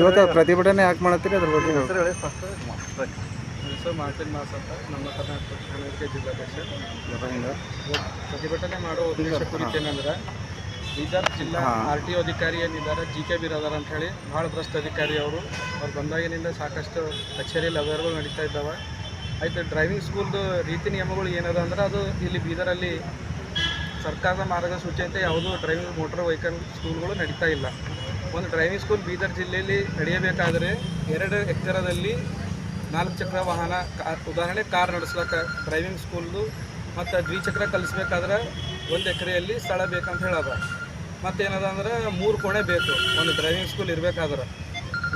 ಇವತ್ತು ಪ್ರತಿಭಟನೆ ಯಾಕೆ ಮಾಡತ್ತೀರಿ ಅದ್ರ ಬಗ್ಗೆ. ಹೆಸರು ಮಾರ್ಟಿನ್ ಮಾಸ್ ಅಂತ ನಮ್ಮ ಕರ್ನಾಟಕ ಕರ್ನಾಟಕ ಜಿಲ್ಲಾಧ್ಯಕ್ಷ. ಪ್ರತಿಭಟನೆ ಮಾಡೋ ಉದ್ದೇಶ ಕುರಿತು ಏನಂದ್ರೆ ಬೀದರ್ ಜಿಲ್ಲಾ ಆರ್ ಟಿ ಒ ಅಧಿಕಾರಿ ಏನಿದ್ದಾರೆ ಜಿ ಕೆ ಬಿರಾದಾರ ಅಂತ ಹೇಳಿ ಭಾಳ ಭ್ರಷ್ಟ ಅಧಿಕಾರಿ ಅವರು. ಅವ್ರು ಬಂದಾಗಿನಿಂದ ಸಾಕಷ್ಟು ಕಚೇರಿಯಲ್ಲಿ ಅವ್ಯವಹಾರಗಳು ನಡೀತಾ ಇದ್ದಾವೆ. ಆಯ್ತು ಡ್ರೈವಿಂಗ್ ಸ್ಕೂಲ್ದು ರೀತಿ ನಿಯಮಗಳು ಏನದ ಅಂದ್ರೆ ಅದು ಇಲ್ಲಿ ಬೀದರಲ್ಲಿ ಸರ್ಕಾರದ ಮಾರ್ಗಸೂಚಿಯಂತೆ ಯಾವುದೂ ಡ್ರೈವಿಂಗ್ ಮೋಟರ್ ವೆಹಿಕಲ್ ಸ್ಕೂಲ್ಗಳು ನಡೀತಾ ಇಲ್ಲ. ಒಂದು ಡ್ರೈವಿಂಗ್ ಸ್ಕೂಲ್ ಬೀದರ್ ಜಿಲ್ಲೆಯಲ್ಲಿ ನಡೆಯಬೇಕಾದರೆ ಎರಡು ಎಕರದಲ್ಲಿ ನಾಲ್ಕು ಚಕ್ರ ವಾಹನ ಕಾರ್ ಉದಾಹರಣೆ ಕಾರ್ ನಡೆಸ್ಲಕ್ಕ ಡ್ರೈವಿಂಗ್ ಸ್ಕೂಲ್ದು ಮತ್ತು ದ್ವಿಚಕ್ರ ಕಲಿಸ್ಬೇಕಾದ್ರೆ ಒಂದು ಎಕರೆಯಲ್ಲಿ ಸ್ಥಳ ಬೇಕಂತ ಹೇಳದ. ಮತ್ತೇನದ ಅಂದ್ರೆ ಮೂರು ಕೋಣೆ ಬೇಕು, ಒಂದು ಡ್ರೈವಿಂಗ್ ಸ್ಕೂಲ್ ಇರಬೇಕಾದ್ರೆ.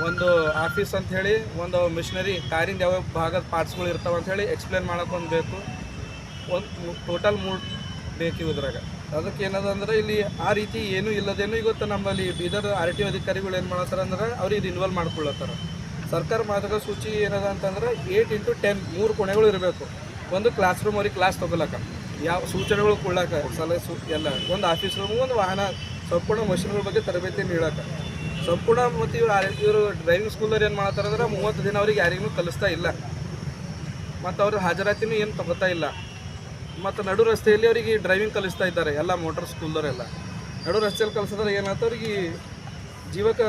ಒಂದು ಆಫೀಸ್ ಅಂತ ಹೇಳಿ, ಒಂದು ಮಿಷನರಿ ಕಾರಿಂದ ಯಾವ ಭಾಗದ ಪಾರ್ಟ್ಸ್ಗಳು ಇರ್ತಾವೆ ಅಂತ ಹೇಳಿ ಎಕ್ಸ್ಪ್ಲೇನ್ ಮಾಡೋಕೆ ಒಂದು ಬೇಕು ಒಂದು ಟೋಟಲ್ ಮೂಡ್ ಬೇಕು ಇದ್ರಾಗ. ಅದಕ್ಕೆ ಏನದ ಅಂದ್ರೆ ಇಲ್ಲಿ ಆ ರೀತಿ ಏನೂ ಇಲ್ಲದೇನು ಇವತ್ತು ನಮ್ಮಲ್ಲಿ ಬೀದರ್ ಆರ್ ಟಿ ಅಧಿಕಾರಿಗಳು ಏನು ಮಾಡತ್ತಾರ ಅಂದ್ರೆ ಅವ್ರಿಗೆ ಇನ್ವಾಲ್ವ್ ಮಾಡ್ಕೊಳ್ಳತ್ತಾರ ಸರ್ಕಾರ ಮಾರ್ಗಸೂಚಿ ಏನದ ಅಂತಂದ್ರೆ ಏಯ್ಟ್ ಇಂಟು ಟೆನ್ ಮೂರು ಕೊನೆಗಳು ಇರಬೇಕು. ಒಂದು ಕ್ಲಾಸ್ ರೂಮ್ ಅವ್ರಿಗೆ ಕ್ಲಾಸ್ ತೊಗೊಳಕ. ಯಾವ ಸೂಚನೆಗಳು ಕೊಡ್ಲಾಕ ಸಲಹೆ ಸು, ಎಲ್ಲ. ಒಂದು ಆಫೀಸ್ ರೂಮು ಒಂದು ವಾಹನ, ಸ್ವಲ್ಪ ಮಷಿನ್ಗಳ ಬಗ್ಗೆ ತರಬೇತಿ ನೀಡಕ್ಕೆ ಸಂಪೂರ್ಣ ಮತ್ತು ಇವರು ಇವರು ಡ್ರೈವಿಂಗ್ ಸ್ಕೂಲವ್ರು ಏನು ಮಾಡ್ತಾರೆ ಅಂದ್ರೆ ಮೂವತ್ತು ದಿನ ಅವ್ರಿಗೆ ಯಾರಿಗೂ ಕಲಿಸ್ತಾ ಇಲ್ಲ. ಮತ್ತು ಅವ್ರ ಹಾಜರಾತಿನೂ ಏನು ತಗೋತಾ ಇಲ್ಲ. ಮತ್ತು ನಡು ರಸ್ತೆಯಲ್ಲಿ ಅವರಿಗೆ ಡ್ರೈವಿಂಗ್ ಕಲಿಸ್ತಾ ಇದ್ದಾರೆ ಎಲ್ಲ ಮೋಟರ್ ಸ್ಕೂಲ್ದವರೆಲ್ಲ ನಡು ರಸ್ತೆಯಲ್ಲಿ ಕಲಿಸಿದ್ರೆ ಏನಾಯ್ತು? ಅವ್ರಿಗೆ ಜೀವಕ್ಕೆ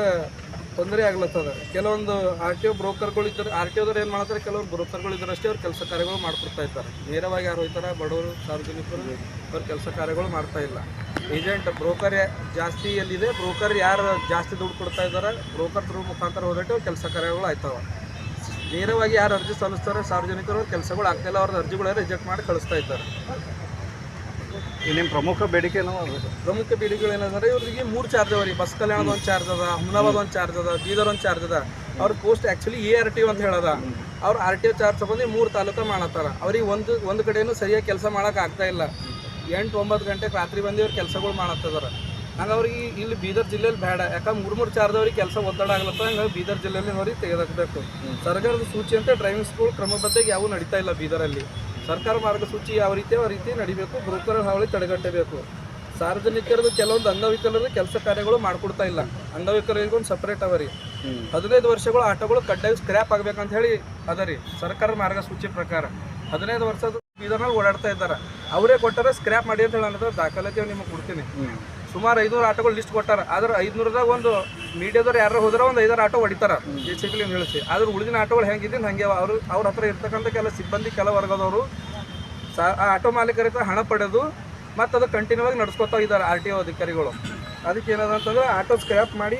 ತೊಂದರೆ ಆಗ್ಲತ್ತದ. ಕೆಲವೊಂದು ಆರ್ ಟಿ ಒ ಬ್ರೋಕರ್ಗಳು ಇದ್ದಾರೆ ಆರ್ ಟಿ ಒದವ್ರು ಏನು ಮಾಡ್ತಾರೆ? ಕೆಲವೊಂದು ಬ್ರೋಕರ್ಗಳು ಇದ್ದಾರೆ ಅಷ್ಟೇ ಅವ್ರು ಕೆಲಸ ಕಾರ್ಯಗಳು ಮಾಡ್ಕೊಡ್ತಾ ಇದ್ದಾರೆ. ನೇರವಾಗಿ ಯಾರು ಹೋಯ್ತಾರೆ ಬಡವರು, ಸಾರ್ವಜನಿಕರು, ಅವ್ರ ಕೆಲಸ ಕಾರ್ಯಗಳು ಮಾಡ್ತಾ ಇಲ್ಲ. ಏಜೆಂಟ್ ಬ್ರೋಕರ್ ಜಾಸ್ತಿ ಎಲ್ಲಿದೆ? ಬ್ರೋಕರ್ ಯಾರು ಜಾಸ್ತಿ ದುಡ್ಡು ಕೊಡ್ತಾ ಇದ್ದಾರೆ? ಬ್ರೋಕರ್ ಥ್ರೂ ಮುಖಾಂತರ ಹೋದಟ್ಟು ಕೆಲಸ ಕಾರ್ಯಗಳು ಆಯ್ತವ. ನೇರವಾಗಿ ಯಾರು ಅರ್ಜಿ ಸಲ್ಲಿಸ್ತಾರೆ? ಸಾರ್ವಜನಿಕರು ಕೆಲಸಗಳು ಆಗ್ತಿಲ್ಲ ಅವ್ರದ್ದು ಅರ್ಜಿಗಳ ರಿಜೆಕ್ಟ್ ಮಾಡಿ ಕಳಿಸ್ತಾ ಇದ್ದಾರೆ. ಇನ್ನೇನು ನಿಮ್ಮ ಪ್ರಮುಖ ಬೇಡಿಕೆ ಪ್ರಮುಖ ಬೇಡಿಕೆಗಳು ಏನಂದ್ರೆ ಇವ್ರಿಗೆ ಮೂರು ಚಾರ್ಜ್ ಅವ ರೀ. ಬಸ್ ಕಲ್ಯಾಣದ ಒಂದು ಚಾರ್ಜ್ ಅದ ಹುಮ್ನಾಬಾದ್ ಒಂದು ಚಾರ್ಜ್ ಅದ ಬೀದರ್ ಒಂದು ಚಾರ್ಜ್ ಅದ. ಅವ್ರ post actually A R T ಅಂತ ಹೇಳದ. ಅವ್ರು ಆರ್ ಟಿ ಒ ಚಾರ್ಜ್ ತಗೊಂಡು ಮೂರು ತಾಲೂಕು ಮಾಡತ್ತಾರ ಅವ್ರಿಗೆ ಒಂದು ಒಂದು ಕಡೆಯೂ ಸರಿಯಾಗಿ ಕೆಲಸ ಮಾಡೋಕ್ಕಾಗ್ತಾ ಆಗ್ತಾ ಇಲ್ಲ. ಎಂಟು ಒಂಬತ್ತು ಗಂಟೆಗೆ ರಾತ್ರಿ ಬಂದು ಇವ್ರು ಕೆಲಸಗಳು ಮಾಡತ್ತದಾರ ಹಂಗೆ ಅವ್ರಿಗೆ ಇಲ್ಲಿ ಬೀದರ್ ಜಿಲ್ಲೆಯಲ್ಲಿ ಬೇಡ ಯಾಕಂದ್ರೆ ಮೂರು ಮೂರು ಚಾರ್ದವ್ರಿಗೆ ಕೆಲಸ ಒತ್ತಡ ಆಗ್ಲತ್ತ, ಹಂಗಾಗಿ ಬೀದರ್ ಜಿಲ್ಲೆಯಲ್ಲಿ ಅವ್ರಿಗೆ ತೆಗೆದಾಕಬೇಕು. ಸರ್ಕಾರದ ಸೂಚಿ ಅಂತ ಡ್ರೈವಿಂಗ್ ಸ್ಕೂಲ್ ಕ್ರಮಬದ್ಧಗೆ ಯಾವೂ ನಡೀತಾ ಇಲ್ಲ ಬೀದರಲ್ಲಿ. ಸರ್ಕಾರ ಮಾರ್ಗಸೂಚಿ ಯಾವ ರೀತಿ ಆ ರೀತಿ ನಡಿಬೇಕು ಬ್ರೋಕರ್ ಹಾವಳಿ ತಡೆಗಟ್ಟಬೇಕು. ಸಾರ್ವಜನಿಕರದು ಕೆಲವೊಂದು ಅಂಗವಿಕಲರು ಕೆಲಸ ಕಾರ್ಯಗಳು ಮಾಡ್ಕೊಡ್ತಾ ಇಲ್ಲ. ಅಂಗವಿಕಲರಿಗೊಂದು ಸಪ್ರೇಟ್ ಅವ ರೀ ಹದಿನೈದು ವರ್ಷಗಳು ಆಟೋಗಳು ಕಡ್ಡಾಯ ಸ್ಕ್ರ್ಯಾಪ್ ಆಗ್ಬೇಕಂತ ಹೇಳಿ ಅದ ರೀ ಸರ್ಕಾರದ ಮಾರ್ಗಸೂಚಿ ಪ್ರಕಾರ. ಹದಿನೈದು ವರ್ಷದ ಬೀದರ್ನಲ್ಲಿ ಓಡಾಡ್ತಾ ಇದ್ದಾರೆ. ಅವರೇ ಕೊಟ್ಟಾರ ಸ್ಕ್ರ್ಯಾಪ್ ಮಾಡಿ ಅಂತ ಹೇಳಿ ಅನ್ನೋದು ದಾಖಲಾತಿ ನಿಮಗೆ ಕೊಡ್ತೀನಿ. ಸುಮಾರು ಐನೂರು ಆಟೋಗಳು ಲಿಸ್ಟ್ ಕೊಟ್ಟಾರ. ಆದ್ರೆ ಐದುನೂರದಾಗ ಒಂದು ಮೀಡಿಯಾದವ್ರು ಯಾರು ಹೋದ್ರೆ ಒಂದು ಐದಾರು ಆಟೋ ಹೊಡಿತಾರ. ಬೇಸಿಕಲಿ ಹೇಳಿಸಿ ಆದ್ರೆ ಉಳಿದಿನ ಆಟೋಗಳು ಹೆಂಗಿದ್ದೀನಿ ಹಂಗೆ ಅವರು ಅವ್ರು ಹತ್ರ ಇರ್ತಕ್ಕಂಥ ಕೆಲ ಸಿಬ್ಬಂದಿ ಕೆಲ ವರ್ಗದವರು ಸಾ ಆ ಆಟೋ ಮಾಲೀಕರ ಹಣ ಪಡೆದು ಮತ್ತು ಅದು ಕಂಟಿನ್ಯೂ ಆಗಿ ನಡೆಸ್ಕೊತಾ ಇದ್ದಾರೆ ಆರ್ ಟಿ ಒ ಅಧಿಕಾರಿಗಳು. ಅದಕ್ಕೆ ಏನದ ಅಂತಂದ್ರೆ ಆಟೋ ಸ್ಕ್ರ್ಯಾಪ್ ಮಾಡಿ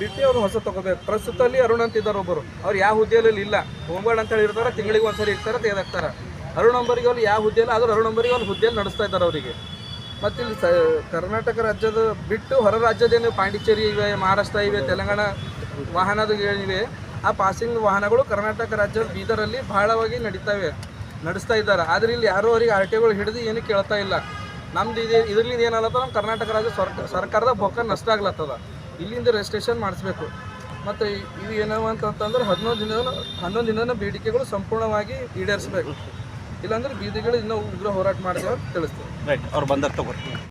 ಬಿಟ್ಟು ಅವ್ರು ಹೊಸ ತಗೋಬೇಕು. ಪ್ರಸ್ತುತ ಅಲ್ಲಿ ಅರುಣ್ ಅಂತ ಇದ್ದಾರೆ ಒಬ್ಬರು ಅವ್ರು ಯಾವ ಹುದ್ದೆಯಲ್ಲಿ ಇಲ್ಲ. ಹೋಮ್ಗಾರ್ಡ್ ಅಂತ ಹೇಳಿ ಇರ್ತಾರೆ ತಿಂಗಳಿಗೆ ಒಂದ್ಸರಿ ಇರ್ತಾರೆ ತೆಗೆದಾಕ್ತಾರೆ. ಅರುಣ್ ಅವ್ರು ಯಾವ ಹುದ್ದೆಯಲ್ಲಿ ಆದರೂ ಅರುಣ್ ಅವ್ರು ಹುದ್ದೆಯಲ್ಲಿ ನಡೆಸ್ತಾ ಇದ್ದಾರೆ ಅವರಿಗೆ. ಮತ್ತು ಇಲ್ಲಿ ಸ, ಕರ್ನಾಟಕ ರಾಜ್ಯದ ಬಿಟ್ಟು ಹೊರ ರಾಜ್ಯದೇನು ಪಾಂಡಿಚೇರಿ ಇವೆ, ಮಹಾರಾಷ್ಟ್ರ ಇವೆ, ತೆಲಂಗಾಣ ವಾಹನದ ಏನಿವೆ, ಆ ಪಾಸಿಂಗ್ ವಾಹನಗಳು ಕರ್ನಾಟಕ ರಾಜ್ಯದ ಬೀದರಲ್ಲಿ ಬಹಳವಾಗಿ ನಡೀತಾವೆ, ನಡೆಸ್ತಾ ಇದ್ದಾರೆ. ಆದರೆ ಇಲ್ಲಿ ಯಾರೂ ಅವರಿಗೆ ಆರ್ ಟಿ ಒಗಳು ಹಿಡಿದು ಏನು ಕೇಳ್ತಾ ಇಲ್ಲ. ನಮ್ದು ಇದೆ ಇದರಿಂದ ಏನಾಗತ್ತ ನಮ್ಮ ಕರ್ನಾಟಕ ರಾಜ್ಯ ಸರ್ಕ ಸರ್ಕಾರದ ಬೊಕ್ಕ ನಷ್ಟ ಆಗ್ಲತ್ತದ. ಇಲ್ಲಿಂದ ರಿಜಿಸ್ಟ್ರೇಷನ್ ಮಾಡಿಸ್ಬೇಕು. ಮತ್ತು ಇದು ಏನವ ಅಂತಂತಂದ್ರೆ ಹದಿನೊಂದು ದಿನ ಹನ್ನೊಂದು ದಿನದ ಬೇಡಿಕೆಗಳು ಸಂಪೂರ್ಣವಾಗಿ ಈಡೇರಿಸಬೇಕು. ಇಲ್ಲಾಂದ್ರೆ ಬೀದಿಗಳು ಇನ್ನೂ ಉಗ್ರ ಹೋರಾಟ ಮಾಡ್ತೇವೆ ತಿಳಿಸ್ತೀವಿ ರೈಟ್ ಅವ್ರು ಬಂದಾಗ ತಗೋರಿ.